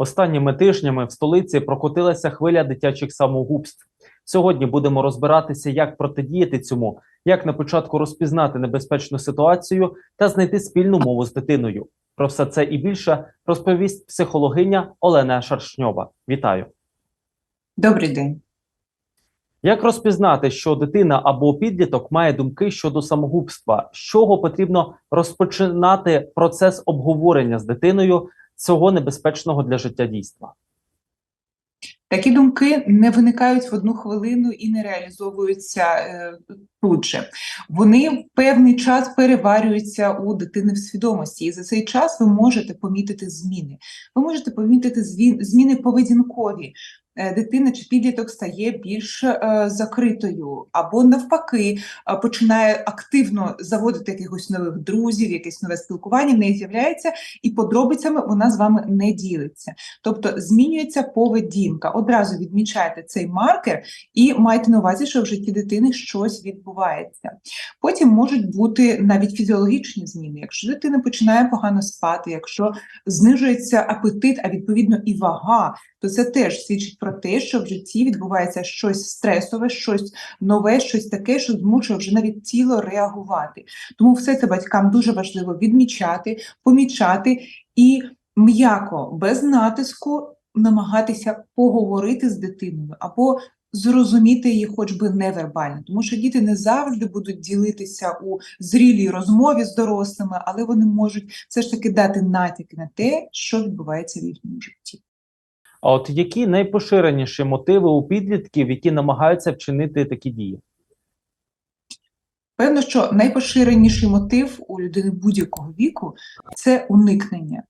Останніми тижнями в столиці прокотилася хвиля дитячих самогубств. Сьогодні будемо розбиратися, як протидіяти цьому, як на початку розпізнати небезпечну ситуацію та знайти спільну мову з дитиною. Про все це і більше розповість психологиня Олена Шаршньова. Вітаю! Добрий день. Як розпізнати, що дитина або підліток має думки щодо самогубства? З чого потрібно розпочинати процес обговорення з дитиною цього небезпечного для життя дійства? Такі думки не виникають в одну хвилину і не реалізовуються е, тут же. Вони в певний час переварюються у дитини в свідомості, і за цей час ви можете помітити зміни. Ви можете помітити зміни поведінкові. Е, Дитина чи підліток стає більш е, закритою, або навпаки е, починає активно заводити якихось нових друзів, якесь нове спілкування в неї з'являється, і подробицями вона з вами не ділиться. Тобто змінюється поведінка. Одразу відмічайте цей маркер і майте на увазі, що в житті дитини щось відбувається. Потім можуть бути навіть фізіологічні зміни. Якщо дитина починає погано спати, якщо знижується апетит, а відповідно і вага, то це теж свідчить про те, що в житті відбувається щось стресове, щось нове, щось таке, що змушує вже навіть тіло реагувати. Тому все це батькам дуже важливо відмічати, помічати і м'яко, без натиску намагатися поговорити з дитиною або зрозуміти її хоч би невербально, тому що діти не завжди будуть ділитися у зрілій розмові з дорослими, але вони можуть все ж таки дати натяки на те, що відбувається в їхньому житті. А от які найпоширеніші мотиви у підлітків, які намагаються вчинити такі дії? Певно, що найпоширеніший мотив у людини будь-якого віку це уникнення.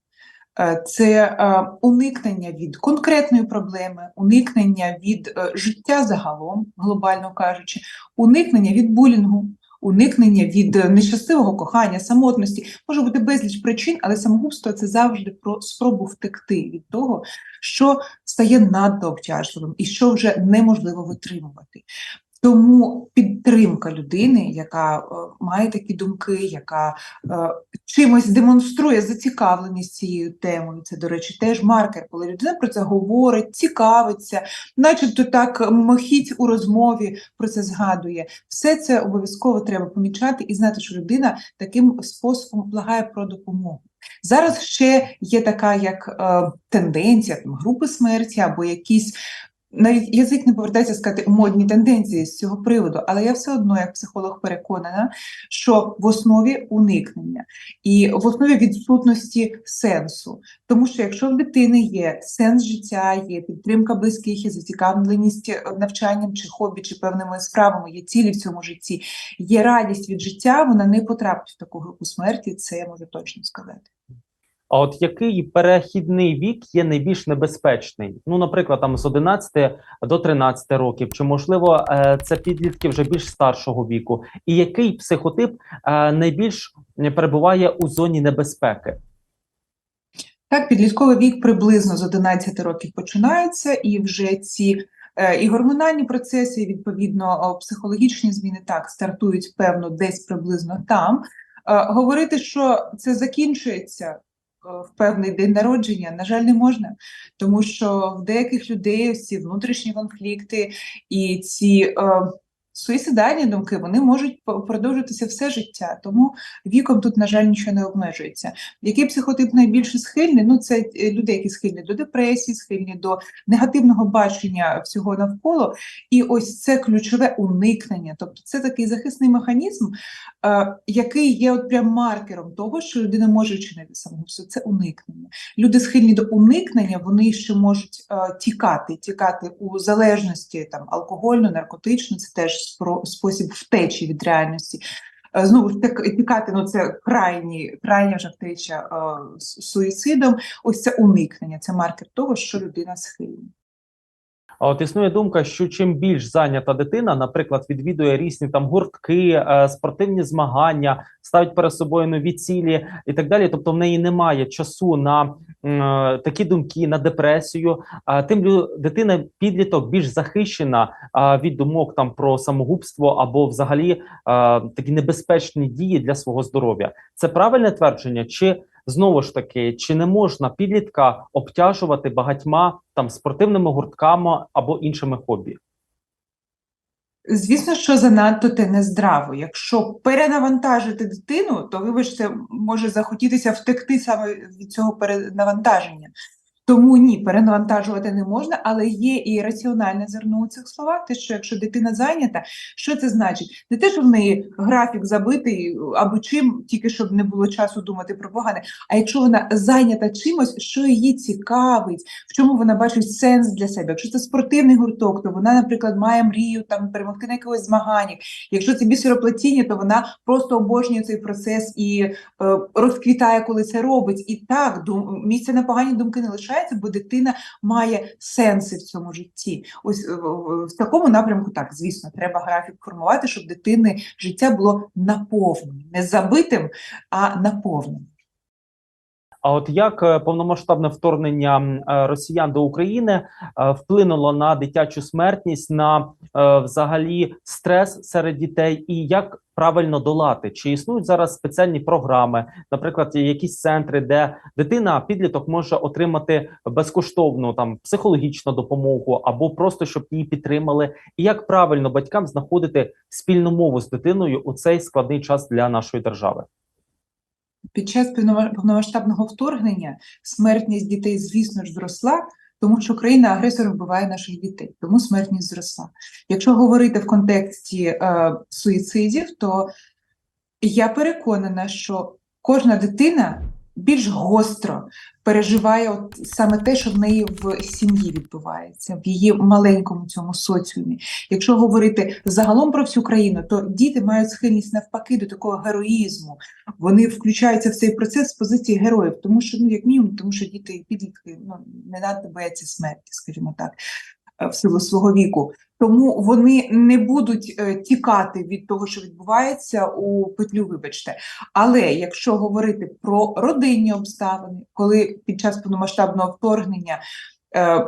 Е, Це е, уникнення від конкретної проблеми, уникнення від е, життя загалом, глобально кажучи, уникнення від булінгу, уникнення від е, нещасливого кохання, самотності. Може бути безліч причин, але самогубство це завжди про спробу втекти від того, що стає надто обтяжливим і що вже неможливо витримувати. Тому підтримка людини, яка е, має такі думки, яка е, чимось демонструє зацікавленість цією темою. Це, до речі, теж маркер, коли людина про це говорить, цікавиться, начебто так мохіть у розмові про це згадує. Все це обов'язково треба помічати і знати, що людина таким способом благає про допомогу. Зараз ще є така як е, тенденція там, групи смерті або якісь навіть язик не повертається сказати модні тенденції з цього приводу, але я все одно, як психолог, переконана, що в основі уникнення і в основі відсутності сенсу. Тому що якщо в дитини є сенс життя, є підтримка близьких, є зацікавленість е, навчанням чи хобі, чи певними справами, є цілі в цьому житті, є радість від життя, вона не потрапить в таку групу смерті, це я можу точно сказати. А от який перехідний вік є найбільш небезпечний? Ну, наприклад, там з 11 до 13 років, чи можливо е, це підлітки вже більш старшого віку? І який психотип е, найбільш перебуває у зоні небезпеки? Так, підлітковий вік приблизно з 11 років починається, і вже ці е, і гормональні процеси, і відповідно психологічні зміни так стартують певно десь приблизно там. Говорити, що це закінчується в певний день народження, на жаль, не можна, тому що в деяких людей ці внутрішні конфлікти і ці е, суїцидальні думки вони можуть продовжитися все життя. Тому віком тут, на жаль, нічого не обмежується. Який психотип найбільше схильний? Ну, це е, люди, які схильні до депресії, схильні до негативного бачення всього навколо. І ось це ключове уникнення. Тобто, це такий захисний механізм, е, який є от прям маркером того, що людина може вчинити самогубство. Це уникнення. Люди схильні до уникнення, вони ще можуть е, тікати, тікати у залежності там алкогольну, наркотичну, це теж спосіб втечі від реальності. Е, Знову ж таки, тікати, ну це крайні, крайня вже втеча е, суїцидом. Ось це уникнення, це маркер того, що людина схильна. А от існує думка, що чим більш зайнята дитина, наприклад, відвідує різні там гуртки, е, спортивні змагання, ставить перед собою нові цілі і так далі. Тобто в неї немає часу на е, такі думки, на депресію. А тим дитина підліток більш захищена від думок там про самогубство або взагалі такі небезпечні дії для свого здоров'я. Це правильне твердження, чи знову ж таки, чи не можна підлітка обтяжувати багатьма там спортивними гуртками або іншими хобі? Звісно, що занадто те нездраво. Якщо перенавантажити дитину, то, вибачте, може захотітися втекти саме від цього перенавантаження. Тому ні, перенавантажувати не можна, але є і раціональне зерно у цих словах, те, що якщо дитина зайнята, що це значить? Не те, що в неї графік забитий або чим, тільки щоб не було часу думати про погане, а якщо вона зайнята чимось, що її цікавить, в чому вона бачить сенс для себе. Якщо це спортивний гурток, то вона, наприклад, має мрію там перемогти на якогось змаганні. Якщо це бісероплетіння, то вона просто обожнює цей процес і е, розквітає, коли це робить. І так, дум, місця на погані думки не лишається, бо дитина має сенси в цьому житті. Ось е, в такому напрямку, так, звісно, треба графік формувати, щоб дитини життя було наповненим, не забитим, а наповненим. А от як е, повномасштабне вторгнення е, росіян до України е, вплинуло на дитячу смертність, на взагалі стрес серед дітей, і як правильно долати? Чи існують зараз спеціальні програми, наприклад, якісь центри, де дитина, підліток може отримати безкоштовну там психологічну допомогу або просто щоб її підтримали? І як правильно батькам знаходити спільну мову з дитиною у цей складний час для нашої держави? Під час повнома- повномасштабного вторгнення смертність дітей, звісно ж, зросла, тому що країна-агресор вбиває наших дітей, тому смертність зросла. Якщо говорити в контексті е, суїцидів, то я переконана, що кожна дитина більш гостро переживає от саме те, що в неї в сім'ї відбувається, в її маленькому цьому соціумі. Якщо говорити загалом про всю країну, то діти мають схильність навпаки до такого героїзму. Вони включаються в цей процес з позиції героїв, тому що ну як мінімум, тому що діти підлітки ну не надто бояться смерті, скажімо так, в силу свого віку. Тому вони не будуть е, тікати від того, що відбувається у петлю, вибачте. Але якщо говорити про родинні обставини, коли під час повномасштабного вторгнення е,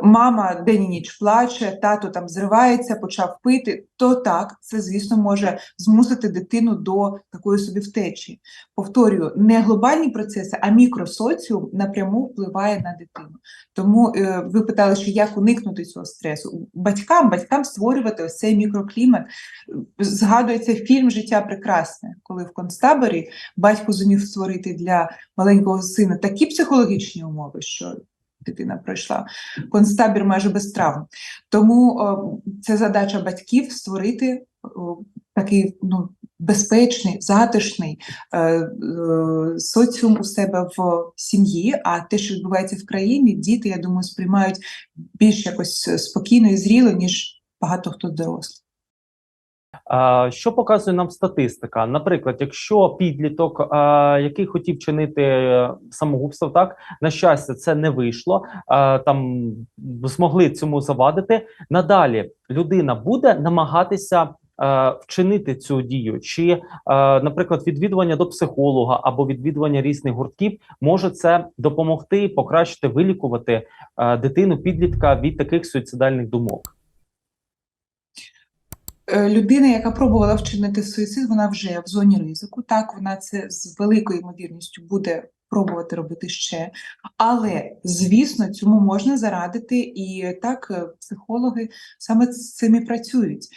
мама день і ніч плаче, тато там зривається, почав пити, то так, це, звісно, може змусити дитину до такої собі втечі. Повторюю, не глобальні процеси, а мікросоціум напряму впливає на дитину. Тому е, ви питали, що як уникнути цього стресу. Батькам, батькам створювати ось цей мікроклімат. Згадується фільм Життя прекрасне, коли в концтаборі батько зумів створити для маленького сина такі психологічні умови, що дитина пройшла концтабір майже без травм. Тому о, це задача батьків створити о, такий ну, безпечний, затишний е, е, соціум у себе в сім'ї. А те, що відбувається в країні, діти, я думаю, сприймають більш якось спокійно і зріло, ніж багато хто дорослий. Що показує нам статистика? Наприклад, якщо підліток, який хотів чинити е, самогубство, так на щастя, це не вийшло, там змогли цьому завадити. Надалі людина буде намагатися е, вчинити цю дію, чи, е, наприклад, відвідування до психолога або відвідування різних гуртків може це допомогти покращити, вилікувати дитину, підлітка від таких суїцидальних думок. Е, Людина, яка пробувала вчинити суїцид, вона вже в зоні ризику. Так, вона це з великою ймовірністю буде пробувати робити ще. Але, звісно, цьому можна зарадити, і так е, психологи саме з цим і працюють.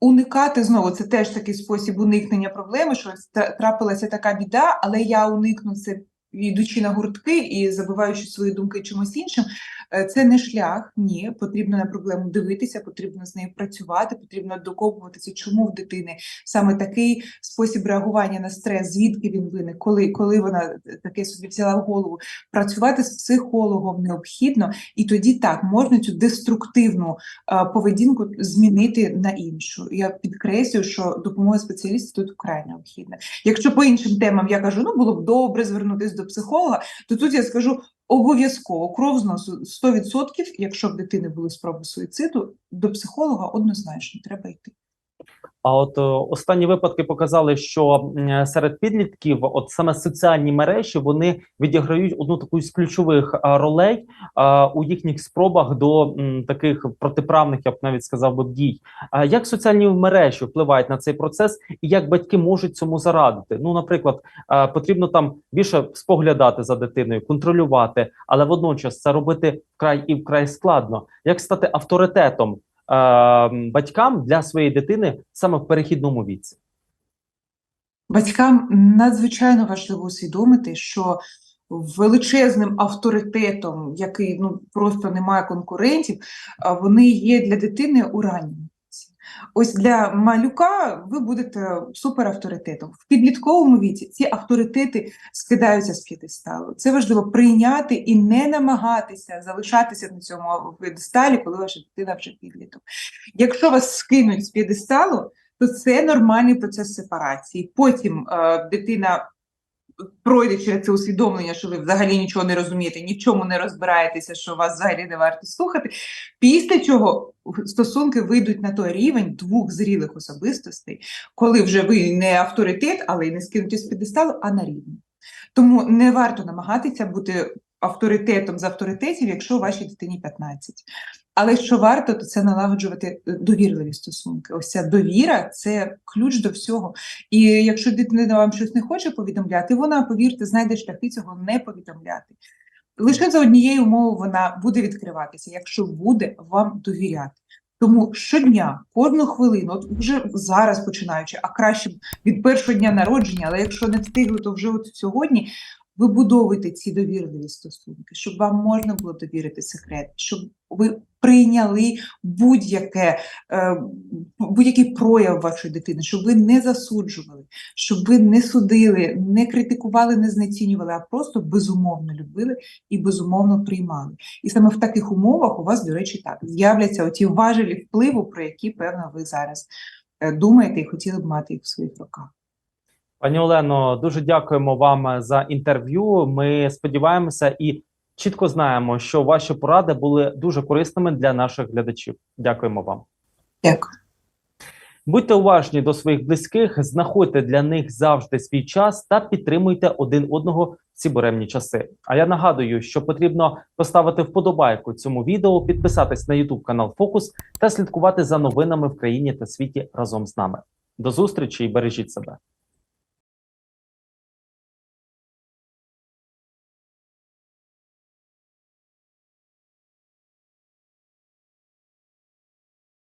Уникати знову це теж такий спосіб уникнення проблеми, що трапилася така біда, але я уникну це, йдучи на гуртки і забиваючи свої думки чимось іншим. Е, Це не шлях, ні. Потрібно на проблему дивитися, потрібно з нею працювати, потрібно докопуватися, чому в дитини саме такий спосіб реагування на стрес, звідки він виник, коли, коли вона таке собі взяла в голову. Працювати з психологом необхідно, і тоді так можна цю деструктивну е, поведінку змінити на іншу. Я підкреслюю, що допомога спеціалістів тут вкрай необхідна. Якщо по іншим темам я кажу, ну було б добре звернутися до психолога, то тут я скажу обов'язково кров зносу 100%, якщо в дитини були спроби суїциду, до психолога однозначно треба йти. А от е, останні випадки показали, що серед підлітків, от саме соціальні мережі, вони відіграють одну таку з ключових ролей у їхніх спробах до таких протиправних, я б навіть сказав би, дій. Як соціальні мережі впливають на цей процес, і як батьки можуть цьому зарадити? Ну, наприклад, е, потрібно там більше споглядати за дитиною, контролювати, але водночас це робити вкрай і вкрай складно. Як стати авторитетом е, батькам для своєї дитини саме в перехідному віці? Батькам надзвичайно важливо усвідомити, що величезним авторитетом, який ну просто не має конкурентів, вони є для дитини у ранньому віці. Ось для малюка ви будете суперавторитетом. В підлітковому віці ці авторитети скидаються з п'єдесталу. Це важливо прийняти і не намагатися залишатися на цьому п'єдесталі, коли ваша дитина вже підліток. Якщо вас скинуть з п'єдесталу, то це нормальний процес сепарації. Потім е, дитина пройде через це усвідомлення, що ви взагалі нічого не розумієте, ні в чому не розбираєтеся, що вас взагалі не варто слухати. Після чого стосунки вийдуть на той рівень двох зрілих особистостей, коли вже ви не авторитет, але й не скинуті з підесталу, а на рівні. Тому не варто намагатися бути авторитетом з авторитетів, якщо вашій дитині 15. Але що варто, то це налагоджувати е, довірливі стосунки. Ось ця довіра це ключ до всього. І якщо дитина вам щось не хоче повідомляти, вона, повірте, знайде шляхи цього не повідомляти. Лише за однією умовою вона буде відкриватися, якщо буде вам довіряти. Тому щодня, кожну хвилину, от вже зараз починаючи, а краще від першого дня народження, але якщо не встигли, то вже от сьогодні вибудовуйте ці довірливі стосунки, щоб вам можна було довірити секрет, щоб ви прийняли будь-яке, е, будь-який прояв вашої дитини, щоб ви не засуджували, щоб ви не судили, не критикували, не знецінювали, а просто безумовно любили і безумовно приймали. І саме в таких умовах у вас, до речі, так з'являться оті важелі впливу, про які, певно, ви зараз е, думаєте і хотіли б мати їх в своїх руках. Пані Олено, дуже дякуємо вам за інтерв'ю. Ми сподіваємося і чітко знаємо, що ваші поради були дуже корисними для наших глядачів. Дякуємо вам. Дякую. Будьте уважні до своїх близьких, знаходьте для них завжди свій час та підтримуйте один одного в ці буремні часи. А я нагадую, що потрібно поставити вподобайку цьому відео, підписатись на YouTube канал Фокус та слідкувати за новинами в країні та світі разом з нами. До зустрічі і бережіть себе.